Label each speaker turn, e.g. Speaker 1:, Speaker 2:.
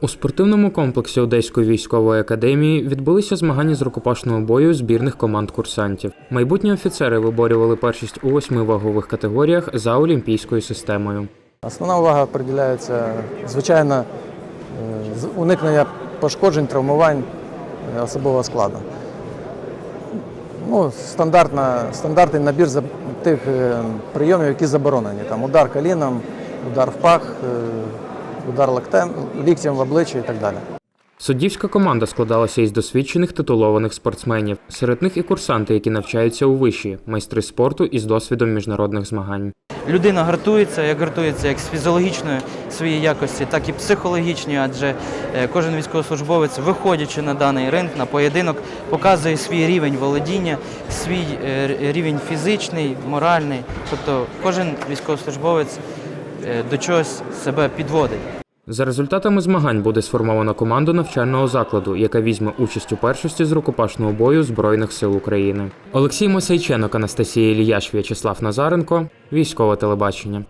Speaker 1: У спортивному комплексі Одеської військової академії відбулися змагання з рукопашного бою збірних команд курсантів. Майбутні офіцери виборювали першість у восьми вагових категоріях за олімпійською системою.
Speaker 2: Основна увага приділяється, звичайно, е, уникнення пошкоджень, травмувань е, особового складу. Ну, стандартна, стандартний набір тих е, прийомів, які заборонені. Там удар коліном, удар в пах, удар локтем, ліктем в обличчя і так далі.
Speaker 1: Суддівська команда складалася із досвідчених титулованих спортсменів. Серед них і курсанти, які навчаються у виші, майстри спорту із досвідом міжнародних змагань.
Speaker 3: Людина гартується, як гартується як з фізіологічної своєї якості, так і психологічної, адже е, кожен військовослужбовець, виходячи на даний ринг, на поєдинок, показує свій рівень володіння, свій е, рівень фізичний, моральний. Тобто кожен військовослужбовець до чогось себе підводить.
Speaker 1: За результатами змагань буде сформована команда навчального закладу, яка візьме участь у першості з рукопашного бою Збройних сил України. Олексій Мосейченок, Анастасія Іліяш, В'ячеслав Назаренко, військове телебачення.